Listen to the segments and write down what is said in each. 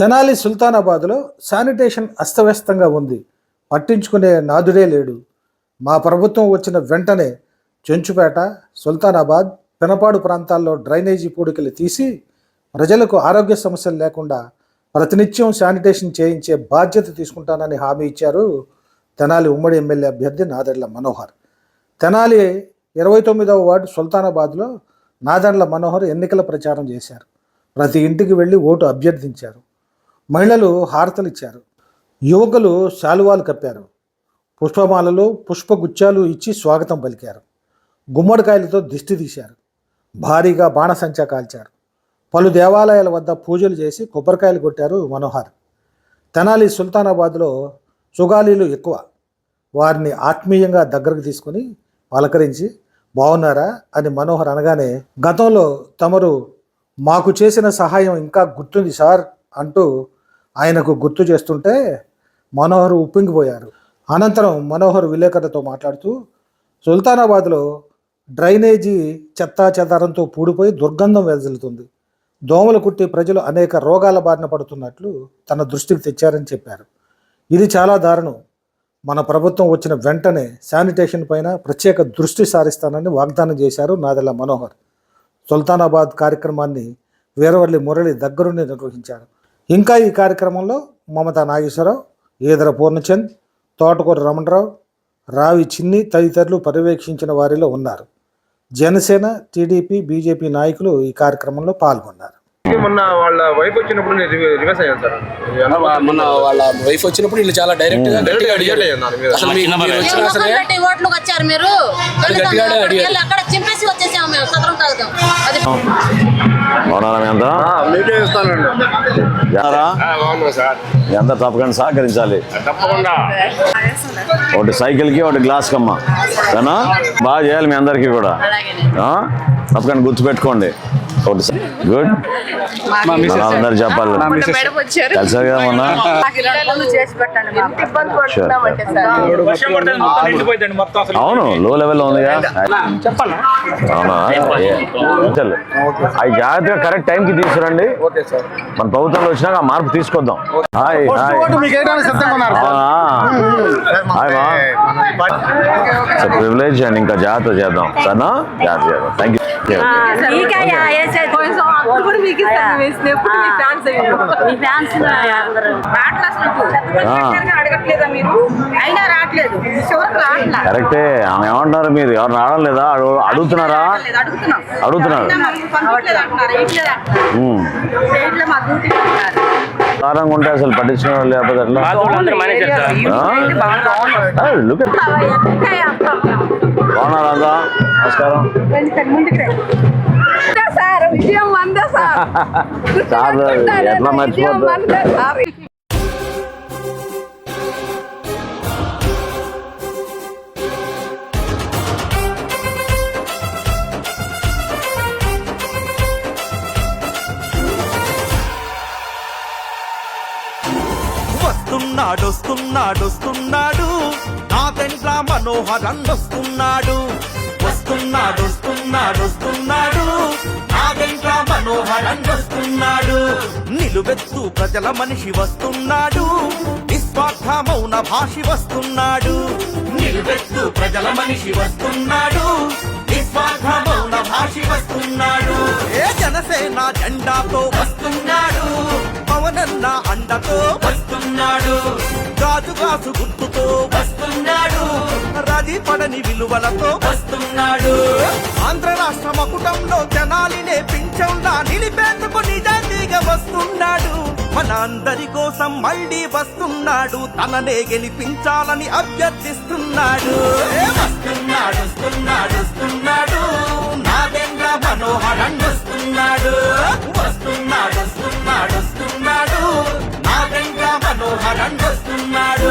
Tenali సుల్తానాబాద్లో sanitation అస్తవ్యస్తంగా ఉంది. పట్టించుకునే నాదుడే లేడు. మా ప్రభుత్వం వచ్చిన వెంటనే చెంచుపేట సుల్తానాబాద్ పెనపాడు ప్రాంతాల్లో డ్రైనేజీ పూడికలు తీసి ప్రజలకు ఆరోగ్య సమస్యలు లేకుండా ప్రతినిత్యం శానిటేషన్ చేయించే బాధ్యత తీసుకుంటానని హామీ ఇచ్చారు తెనాలి ఉమ్మడి ఎమ్మెల్యే అభ్యర్థి నాదెళ్ళ మనోహర్. తెనాలి ఇరవై తొమ్మిదవ వార్డు సుల్తానాబాద్లో నాదెండ్ల మనోహర్ ఎన్నికల ప్రచారం చేశారు. ప్రతి ఇంటికి వెళ్ళి ఓటు అభ్యర్థించారు. మహిళలు హారతలు ఇచ్చారు. యువకులు శాలువాలు కప్పారు. పుష్పమాలలు పుష్పగుచ్చాలు ఇచ్చి స్వాగతం పలికారు. గుమ్మడికాయలతో దిష్టి తీశారు. భారీగా బాణసంచా కాల్చారు. పలు దేవాలయాల వద్ద పూజలు చేసి కొబ్బరికాయలు కొట్టారు మనోహర్. తెనాలి సుల్తానాబాద్లో సుగాలీలు ఎక్కువ. వారిని ఆత్మీయంగా దగ్గరకు తీసుకుని పలకరించి బాగున్నారా అని మనోహర్ అనగానే గతంలో తమరు మాకు చేసిన సహాయం ఇంకా గుర్తుంది సార్ అంటూ ఆయనకు గుర్తు చేస్తుంటే మనోహర్ ఉప్పింగిపోయారు అనంతరం మనోహర్ విలేకరులతో మాట్లాడుతూ సుల్తానాబాద్లో డ్రైనేజీ చెత్తా చెదారంతో పూడిపోయి దుర్గంధం వెదజల్లుతుంది దోమలు కుట్టి ప్రజలు అనేక రోగాల బారిన పడుతున్నట్లు తన దృష్టికి తెచ్చారని చెప్పారు. ఇది చాలా దారుణం. మన ప్రభుత్వం వచ్చిన వెంటనే శానిటేషన్ పైన ప్రత్యేక దృష్టి సారిస్తానని వాగ్దానం చేశారు నాదెల్ల మనోహర్. సుల్తానాబాద్ కార్యక్రమాన్ని వీరవల్లి మురళి దగ్గరుండి నిర్వహించారు. ఇంకా ఈ కార్యక్రమంలో మమతా నాగేశ్వరరావు ఈదర పూర్ణచంద్ తోటకూర రమణరావు రావి చిన్ని తదితరులు పర్యవేక్షించిన వారిలో ఉన్నారు. జనసేన టీడీపీ బీజేపీ నాయకులు ఈ కార్యక్రమంలో పాల్గొన్నారు. మొన్న వాళ్ళ వైఫ్ వచ్చినప్పుడు నేను రివే- రివర్స్ అయ్యాను సార్? మొన్న వాళ్ళ వైఫ్ వచ్చినప్పుడు వీళ్ళు చాలా డైరెక్ట్గా గట్టిగా అడిగారు. అడిగాను మీద. అసలు మీ- మీరు ఏ వచ్చినా ముఖం సరే పెట్టి ఓట్లకు వచ్చారు మీరు? గట్టిగానే తల్లిదండ్రులు అడిగారు. వెళ్ళి అక్కడ చింపేసి వచ్చేసాము మేము. సదరం తాగుతాం. అది అవునా ఎంత మీకే ఎంత తప్పకుండా సహకరించాలి. తప్పకుండా. ఒకటి సైకిల్కి ఒకటి గ్లాస్ కమ్మ బాగా చేయాలి మీ అందరికీ కూడా. ఆ? తప్పకుండా గుర్తుపెట్టుకోండి. ఒకటి గుడ్ మన అందరు చెప్పాలి. కలిసారు కదా మొన్న? Sure. అవును. లో లెవెల్ ఉందిగా అవునా. అవి జాగ్రత్తగా కరెక్ట్ టైంకి తీసుకురండి. Okay sir. మన ప్రభుత్వంలో వచ్చినాక ఆ మార్పు తీసుకొద్దాం. Hi hi. ప్రివిలేజ్ అండ్ ఇంకా జాగ్రత్త చేద్దాం. సరేనా? జాగ్రత్త చేద్దాం. థ్యాంక్ యూ అడగట్లేదా మీరు? అయినా రావట్లేదు. కరెక్టే. ఆమె ఏమంటున్నారు మీరు? ఎవరు రావడం లేదా అడుగు- అడుగుతున్నారా? అడుగుతున్నాం. అడుగుతున్నారు. మా ఉంటే అసలు పట్టించుకోవడం లేకపోతే బాగున్నారా నమస్కారం. సార్ విజయం వందే సార్. సార్ ఎట్లా మర్చిపోతారు వస్తున్నాడు వస్తున్నాడు వస్తున్నాడు. నా పెంట్ల మనోహరన్ వస్తున్నాడు. వస్తున్నాడు వస్తున్నాడు వస్తున్నాడు. నా మనోహరన్ వస్తున్నాడు. నిలువెత్తు ప్రజల మనిషి వస్తున్నాడు. నిస్వార్థ మౌన భాషి వస్తున్నాడు. నిలువెత్తు ప్రజల మనిషి వస్తున్నాడు. నిస్వార్థ మౌన భాషి వస్తున్నాడు. ఏ జనసేన జెండాతో వస్తున్నాడు. పవనన్న అండతో వస్తున్నాడు. గాజు గాజు గుర్తుతో వస్తున్నాడు. రది పడని విలువలతో వస్తున్నాడు. ఆంధ్ర రాష్ట్ర మకుటంలో జనాలినే పింఛంలా నిలిపేందుకు మన అందరి కోసం మళ్ళీ వస్తున్నాడు. తననే గెలిపించాలని అభ్యర్థిస్తున్నాడు. వస్తున్నాడు వస్తున్నాడు వస్తున్నాడు. నాదేంద్ర మనోహరన్ వస్తున్నాడు వస్తున్నాడు వస్తున్నాడు వస్తున్నాడు. నాదేంద్ర మనోహరన్ మనోహరన్ వస్తున్నాడు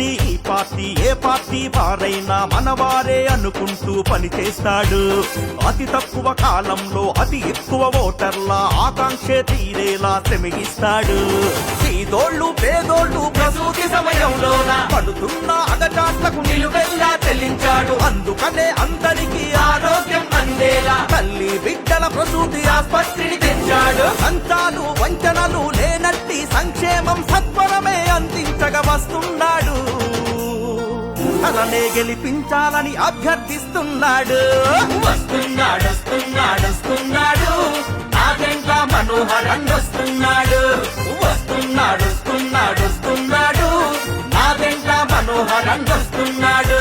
పార్టీ ఈ పార్టీ ఏ పార్టీ వారైనా మనవారే అనుకుంటూ పనిచేస్తాడు అతి తక్కువ కాలంలో అతి ఎక్కువ ఓటర్ల ఆకాంక్ష తీరేలా శ్రమిస్తాడు. పేదోళ్ళు పేదోళ్ళు ప్రసూతి సమయంలోన పడుతున్న అగచాట్లకు నిలువెల్లా చెల్లించాడు. అందుకనే అందరికీ ఆరోగ్యం అందేలా తల్లి బిడ్డల ప్రసూతి ఆసుపత్రిని తెచ్చాడు. అంతాలు వంచనలు లేనట్టి సంక్షేమం సత్వరమే అందించగ వస్తున్నాడు. తననే గెలిపించాలని అభ్యర్థిస్తున్నాడు. వస్తున్నాడు వస్తున్నాడు వస్తున్నాడు. నాగేంద్ర మనోహరన్ వస్తున్నాడు. వస్తున్నాడు వస్తున్నాడు వస్తున్నాడు. నాగేంద్ర మనోహరన్ వస్తున్నాడు.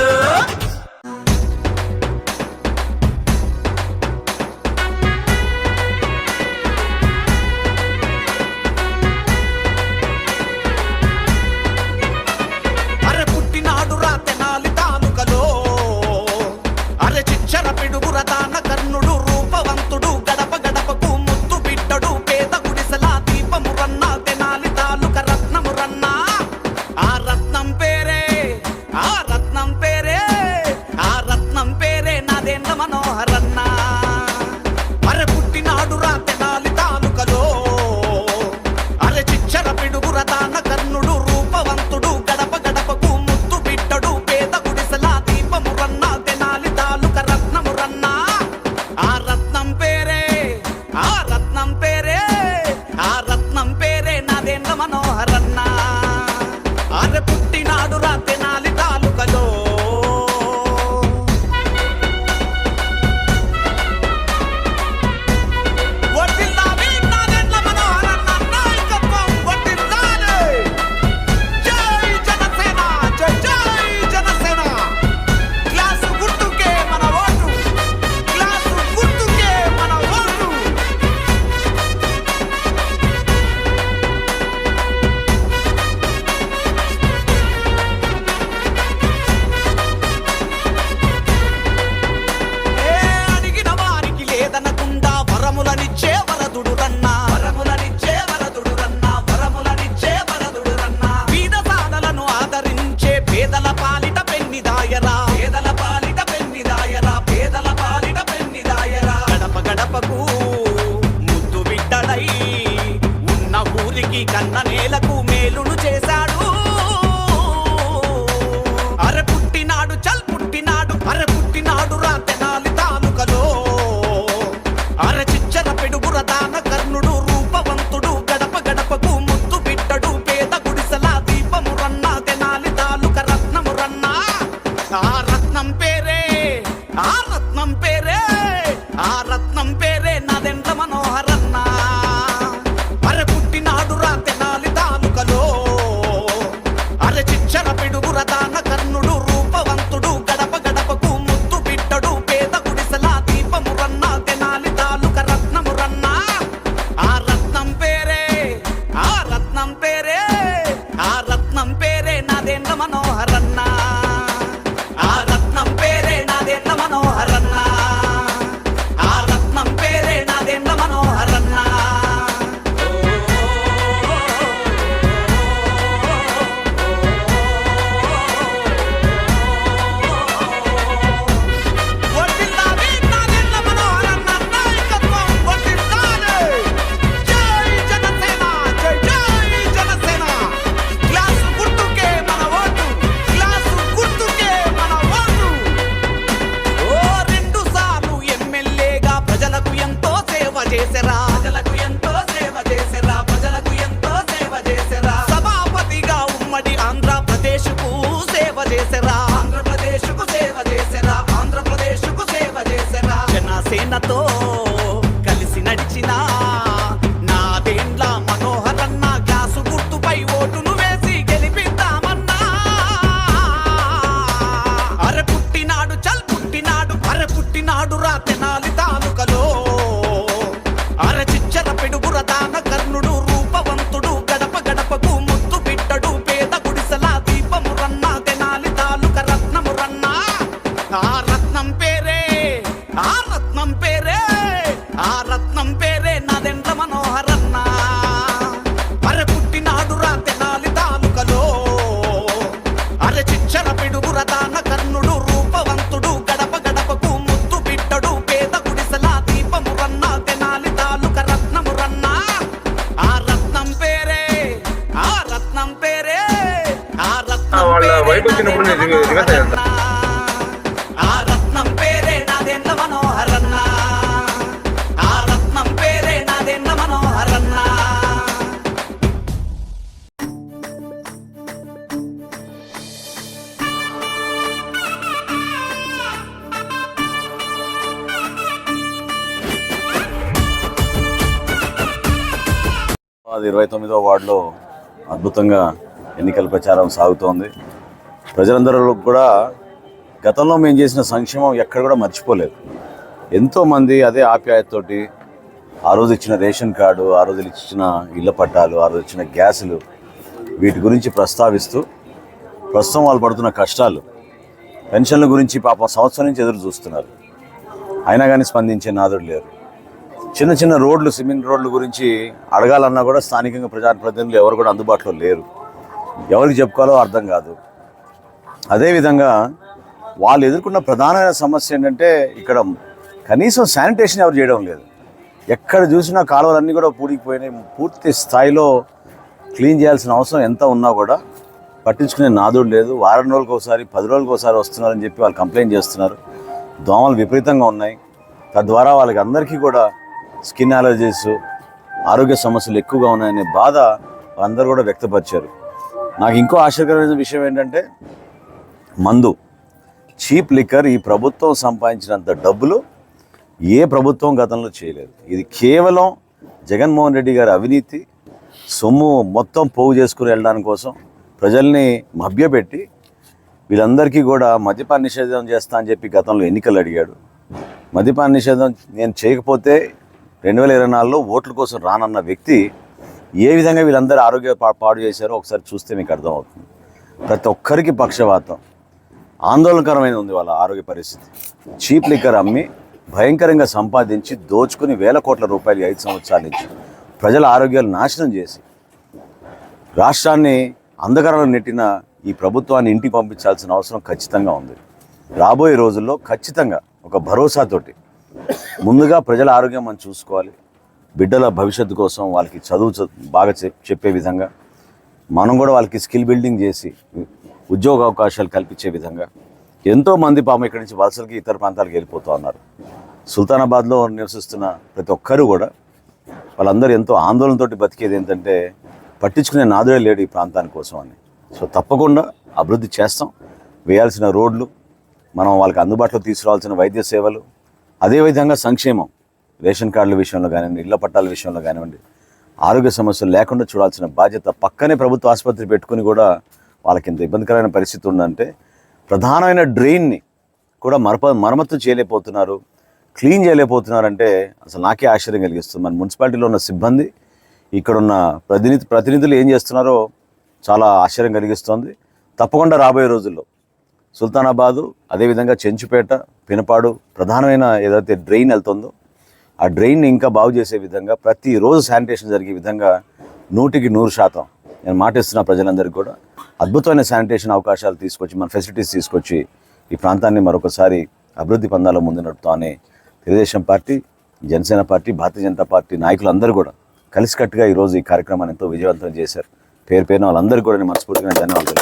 todo. ఆ రత్నం పేరే నాదెండ్ల మనోహరన్న. అది ఇరవై తొమ్మిదో వార్డులో అద్భుతంగా ఎన్నికల ప్రచారం సాగుతోంది. ప్రజలందరూ కూడా గతంలో మేము చేసిన సంక్షేమం ఎక్కడ కూడా మర్చిపోలేదు. ఎంతోమంది అదే ఆప్యాయతతోటి ఆ రోజు ఇచ్చిన రేషన్ కార్డు ఆ రోజు ఇచ్చిన ఇళ్ళ పట్టాలు ఆ రోజు ఇచ్చిన గ్యాసులు వీటి గురించి ప్రస్తావిస్తూ ప్రస్తుతం వాళ్ళు పడుతున్న కష్టాలు పెన్షన్ల గురించి పాపం సంవత్సరం నుంచి ఎదురు చూస్తున్నారు. అయినా కానీ స్పందించే నాదుడు లేరు. చిన్న చిన్న రోడ్లు సిమెంట్ రోడ్ల గురించి అడగాలన్నా కూడా స్థానికంగా ప్రజాప్రతినిధులు ఎవరు కూడా అందుబాటులో లేరు. ఎవరికి చెప్పుకోవాలో అర్థం కాదు. అదేవిధంగా వాళ్ళు ఎదుర్కొన్న ప్రధానమైన సమస్య ఏంటంటే ఇక్కడ కనీసం శానిటేషన్ ఎవరు చేయడం లేదు. ఎక్కడ చూసినా కాలువలన్నీ కూడా పూడికిపోయినాయి. పూర్తి స్థాయిలో క్లీన్ చేయాల్సిన అవసరం ఎంత ఉన్నా కూడా పట్టించుకునే నాదుడు లేదు. వారం రోజులకు ఒకసారి పది రోజులకు ఒకసారి వస్తున్నారని చెప్పి వాళ్ళు కంప్లైంట్ చేస్తున్నారు. దోమలు విపరీతంగా ఉన్నాయి. తద్వారా వాళ్ళకి అందరికీ కూడా స్కిన్ అలర్జీస్ ఆరోగ్య సమస్యలు ఎక్కువగా ఉన్నాయనే బాధ అందరూ కూడా వ్యక్తపరిచారు. నాకు ఇంకో ఆశ్చర్యకరమైన విషయం ఏంటంటే మందు చీప్ లిక్కర్ ఈ ప్రభుత్వం సంపాదించినంత డబ్బులు ఏ ప్రభుత్వం గతంలో చేయలేదు. ఇది కేవలం జగన్మోహన్ రెడ్డి గారి అవినీతి సొమ్ము మొత్తం పోగు చేసుకుని వెళ్ళడానికి కోసం ప్రజల్ని మభ్యపెట్టి వీళ్ళందరికీ కూడా మద్యపాన నిషేధం చేస్తా అని చెప్పి గతంలో ఎన్నికలు అడిగాడు. మద్యపాన నిషేధం నేను చేయకపోతే రెండు వేల ఇరవై నాలుగులో ఓట్ల కోసం రానన్న వ్యక్తి ఏ విధంగా వీళ్ళందరూ ఆరోగ్య పా- పాడు చేశారో ఒకసారి చూస్తే మీకు అర్థమవుతుంది. ప్రతి ఒక్కరికి పక్షవాతం ఆందోళనకరమైన ఉంది వాళ్ళ ఆరోగ్య పరిస్థితి. చీప్ లిక్కర్ అమ్మి భయంకరంగా సంపాదించి దోచుకుని వేల కోట్ల రూపాయలు ఐదు సంవత్సరాల నుంచి ప్రజల ఆరోగ్యాలు నాశనం చేసి రాష్ట్రాన్ని అంధకారంలో నెట్టిన ఈ ప్రభుత్వాన్ని ఇంటికి పంపించాల్సిన అవసరం ఖచ్చితంగా ఉంది. రాబోయే రోజుల్లో ఖచ్చితంగా ఒక భరోసాతోటి ముందుగా ప్రజల ఆరోగ్యం మనం చూసుకోవాలి. బిడ్డల భవిష్యత్తు కోసం వాళ్ళకి చదువు బాగా చెప్- చెప్పే విధంగా మనం కూడా వాళ్ళకి స్కిల్ బిల్డింగ్ చేసి ఉద్యోగ అవకాశాలు కల్పించే విధంగా ఎంతోమంది పాపం ఇక్కడి నుంచి వలసలకి ఇతర ప్రాంతాలకు వెళ్ళిపోతూ ఉన్నారు. సుల్తానాబాద్లో నివసిస్తున్న ప్రతి ఒక్కరు కూడా వాళ్ళందరూ ఎంతో ఆందోళనతో బతికేది ఏంటంటే పట్టించుకునే నాదుడే లేడు ఈ ప్రాంతాని కోసం అని. సో తప్పకుండా అభివృద్ధి చేస్తాం. వేయాల్సిన రోడ్లు మనం వాళ్ళకి అందుబాటులో తీసుకురావాల్సిన వైద్య సేవలు అదేవిధంగా సంక్షేమం. రేషన్ కార్డుల విషయంలో కానివ్వండి ఇళ్ళ పట్టాల విషయంలో కానివ్వండి ఆరోగ్య సమస్యలు లేకుండా చూడాల్సిన బాధ్యత పక్కనే ప్రభుత్వ ఆసుపత్రి పెట్టుకుని కూడా వాళ్ళకి ఇంత ఇబ్బందికరమైన పరిస్థితి ఉందంటే ప్రధానమైన డ్రైన్ని కూడా మరప మరమ్మతు చేయలేకపోతున్నారు క్లీన్ చేయలేకపోతున్నారంటే అసలు నాకే ఆశ్చర్యం కలిగిస్తుంది. మన మున్సిపాలిటీలో ఉన్న సిబ్బంది ఇక్కడున్న ప్రతినిధి ప్రతినిధులు ఏం చేస్తున్నారో చాలా ఆశ్చర్యం కలిగిస్తోంది. తప్పకుండా రాబోయే రోజుల్లో సుల్తానాబాదు అదేవిధంగా చెంచుపేట పినపాడు ప్రధానమైన ఏదైతే డ్రైన్ వెళ్తుందో ఆ డ్రైన్ని ఇంకా బాగు చేసే విధంగా ప్రతిరోజు శానిటేషన్ జరిగే విధంగా నూటికి నూరు శాతం. నేను మాటిస్తున్న ప్రజలందరికీ కూడా అద్భుతమైన శానిటేషన్ అవకాశాలు తీసుకొచ్చి మన ఫెసిలిటీస్ తీసుకొచ్చి ఈ ప్రాంతాన్ని మరొకసారి అభివృద్ధి పందాలో ముందు నడుపుతామని Telugudesam party Janasena party Bharatiya Janata party నాయకులందరూ కూడా కలిసికట్టుగా ఈరోజు ఈ కార్యక్రమాన్ని ఎంతో విజయవంతం చేశారు. పేరు పేరున వాళ్ళందరూ కూడా నేను మనస్ఫూర్తిగా ధన్యవాదాలు